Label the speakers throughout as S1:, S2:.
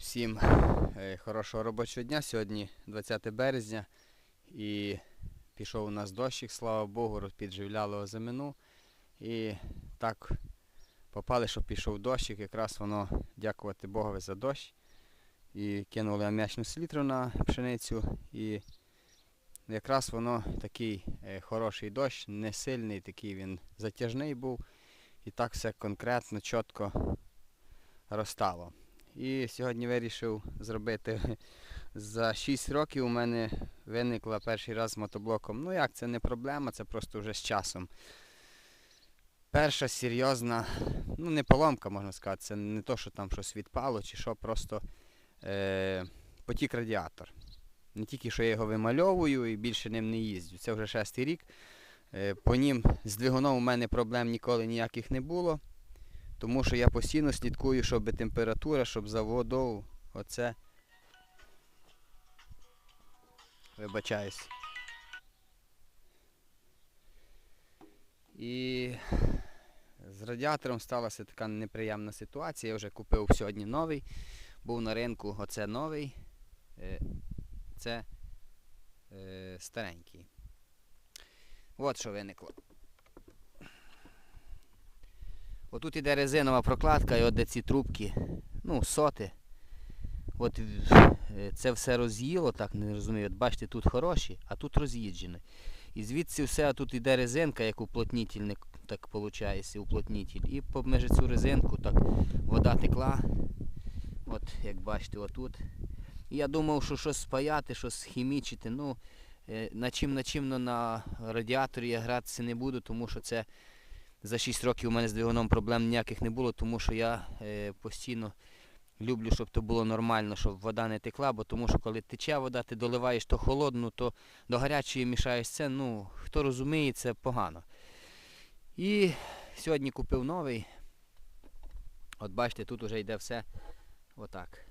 S1: Всім е, хорошого робочого дня. Сьогодні 20 березня і пішов у нас дощик, слава Богу, підживляли озимину. І так попали, що пішов дощик, якраз воно, дякувати Богові за дощ. І кинули ам'ячну селітру на пшеницю. І якраз воно такий е, хороший дощ, не сильний, такий він затяжний був. І так все конкретно, чітко розстало. І сьогодні вирішив зробити за 6 років у мене виникла перший раз з мотоблоком. Ну як, це не проблема, це просто вже з часом. Перша серйозна, ну не поломка, можна сказати, це не то, що там щось відпало, чи що, просто е, потік радіатор. Не тільки що я його вимальовую і більше ним не їздю. Це вже шестий рік. Е, по нім з двигуном у мене проблем ніколи ніяких не було. Тому що я постійно слідкую, щоб температура, щоб за водою оце. Вибачаюсь. І з радіатором сталася така неприємна ситуація. Я вже купив сьогодні новий. Був на ринку оце новий. е, Це е, старенький. От що виникло. Отут іде резинова прокладка і от де ці трубки, ну, соти. От е, це все роз'їло, так не розумію. От бачите, тут хороші, а тут роз'їджені. І звідси все, а тут іде резинка, як уплотнітельник, так виходить, уплотнітель. І поміж цю резинку так вода текла. От, як бачите, отут. І я думав, що щось спаяти, щось хімічити. Ну, е, на чим на чим на радіаторі я гратися не буду, тому що це за 6 років у мене з двигуном проблем ніяких не було, тому що я е, постійно люблю, щоб то було нормально, щоб вода не текла, бо тому що коли тече вода, ти доливаєш то холодну, то до гарячої мішаєш це. Ну, хто розуміє, це погано. І сьогодні купив новий. От бачите, тут вже йде все отак.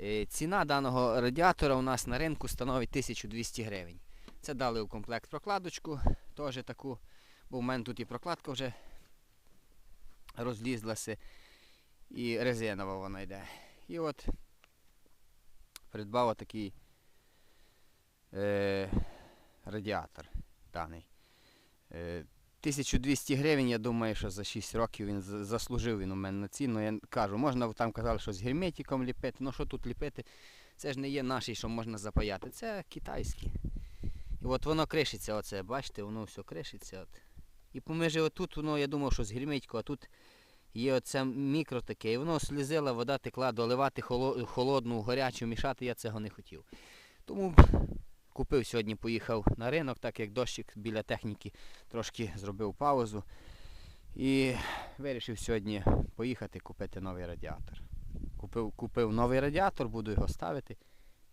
S1: Е, ціна даного радіатора у нас на ринку становить 1200 гривень. Це дали у комплект прокладочку, теж таку бо в мене тут і прокладка вже розлізлася, і резинова вона йде. І от придбав такий е, радіатор даний. Е, 1200 гривень, я думаю, що за 6 років він заслужив він у мене на ціну. Я кажу, можна там казали, що з герметиком ліпити. Ну що тут ліпити? Це ж не є наші, що можна запаяти. Це китайські. І от воно кришиться, оце, бачите, воно все кришиться. От. І поміж отут, воно, я думав, що з герметику, а тут є оце мікро таке, і воно слізила, вода текла, доливати холодну, гарячу, мішати я цього не хотів. Тому купив сьогодні, поїхав на ринок, так як дощик біля техніки трошки зробив паузу. І вирішив сьогодні поїхати купити новий радіатор. Купив, купив новий радіатор, буду його ставити.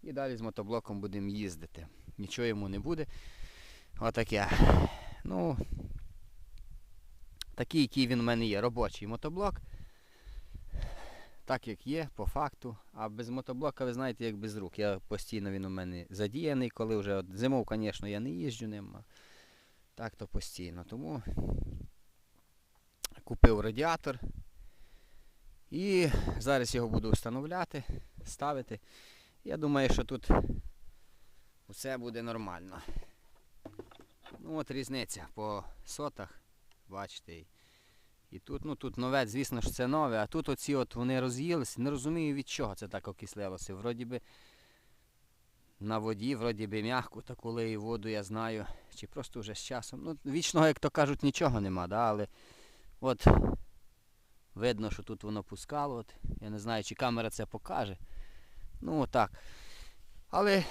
S1: І далі з мотоблоком будемо їздити. Нічого йому не буде. Отаке. Ну, такий, який він у мене є, робочий мотоблок. Так як є, по факту. А без мотоблока, ви знаєте, як без рук. Я постійно він у мене задіяний, коли вже от зимов, звісно, я не їжджу ним. Так то постійно. Тому купив радіатор. І зараз його буду встановляти, ставити. Я думаю, що тут усе буде нормально. Ну от різниця по сотах, бачите. І, тут, ну тут нове, звісно ж це нове, а тут оці от вони роз'їлися. Не розумію від чого це так окислилося. Вроді би на воді, вроді би м'яку, та коли і воду я знаю, чи просто вже з часом. Ну, вічного, як то кажуть, нічого нема, да? але от видно, що тут воно пускало. От. Я не знаю, чи камера це покаже. Ну отак. Але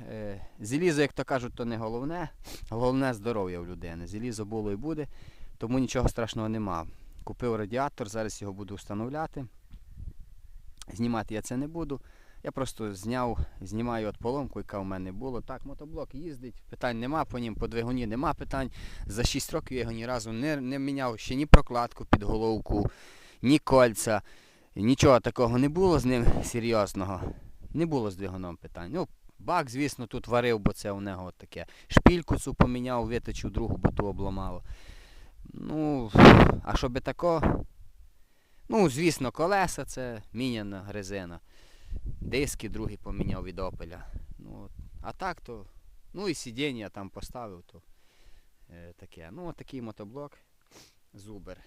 S1: е, залізо, як то кажуть, то не головне. Головне здоров'я в людини. Залізо було і буде, тому нічого страшного нема. Купив радіатор, зараз його буду встановляти. Знімати я це не буду. Я просто зняв, знімаю от поломку, яка в мене була. Так, мотоблок їздить, питань нема по нім, по двигуні нема питань. За 6 років я його ні разу не, не міняв ще ні прокладку під головку, ні кольця. Нічого такого не було з ним серйозного. Не було з двигуном питань. Ну, бак, звісно, тут варив, бо це у нього таке. Шпільку цю поміняв, виточив другу, бо ту обламало. Ну, а щоб тако, Ну, звісно, колеса це міняна резина. Диски другий поміняв від опеля. Ну. А так то. Ну і сидіння там поставив, то е, таке. Ну, такий мотоблок. Зубер.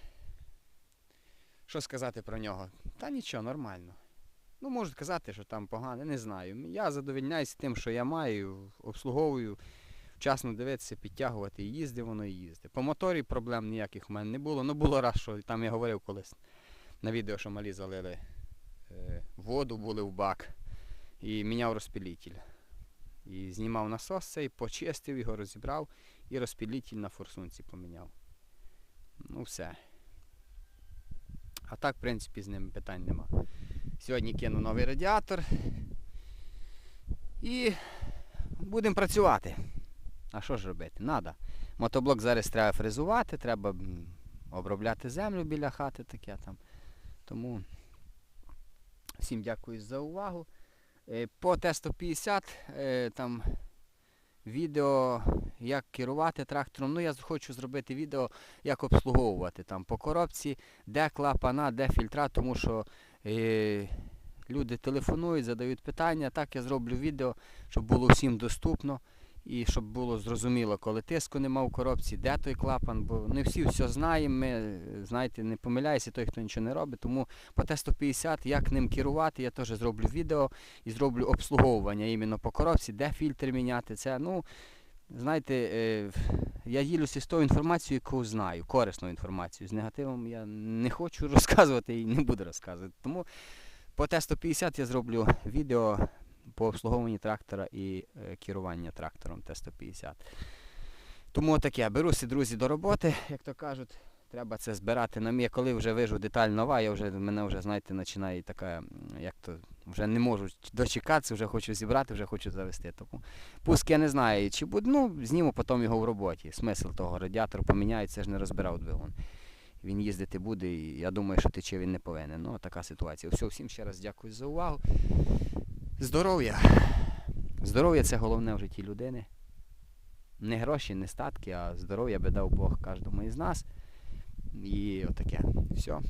S1: Що сказати про нього? Та нічого, нормально. Ну, можуть казати, що там погано, не знаю. Я задовільняюся тим, що я маю, обслуговую, вчасно дивитися, підтягувати, і їздить воно і їздить. По моторі проблем ніяких в мене не було. Ну було раз, що там я говорив колись на відео, що малі залили е, воду, були в бак і міняв розпілітель. І знімав насос цей, почистив його, розібрав і розпілітель на форсунці поміняв. Ну все. А так, в принципі, з ним питань нема. Сьогодні кину новий радіатор. І будемо працювати. А що ж робити? Надо. Мотоблок зараз треба фрезувати, треба обробляти землю біля хати таке там. Тому всім дякую за увагу. Е, По Т-150 е, там відео, як керувати трактором. Ну, я хочу зробити відео, як обслуговувати там по коробці, де клапана, де фільтра, тому що е, люди телефонують, задають питання. Так я зроблю відео, щоб було всім доступно. І щоб було зрозуміло, коли тиску нема в коробці, де той клапан, бо не всі все знаємо. Ми, знаєте, не помиляється той, хто нічого не робить. Тому по Т-150, як ним керувати, я теж зроблю відео і зроблю обслуговування іменно по коробці, де фільтр міняти. Це, ну, знаєте, е, я ділюся з тою інформацією, яку знаю, корисну інформацію. З негативом я не хочу розказувати і не буду розказувати. Тому по Т-150 я зроблю відео по обслуговуванні трактора і е, керування трактором Т-150. Тому таке, беруся, друзі, до роботи, як то кажуть. Треба це збирати на мій. Коли вже вижу деталь нова, я вже, мене вже, знаєте, починає така, як то, вже не можу дочекатися, вже хочу зібрати, вже хочу завести. Тому пуск я не знаю, чи буде, ну, зніму потім його в роботі. Смисл того, радіатор поміняється, ж не розбирав двигун. Він їздити буде, і я думаю, що тече він не повинен. Ну, така ситуація. Все, всім ще раз дякую за увагу. Здоров'я. Здоров'я це головне в житті людини. Не гроші, не статки, а здоров'я би дав Бог кожному із нас. І отаке. Все.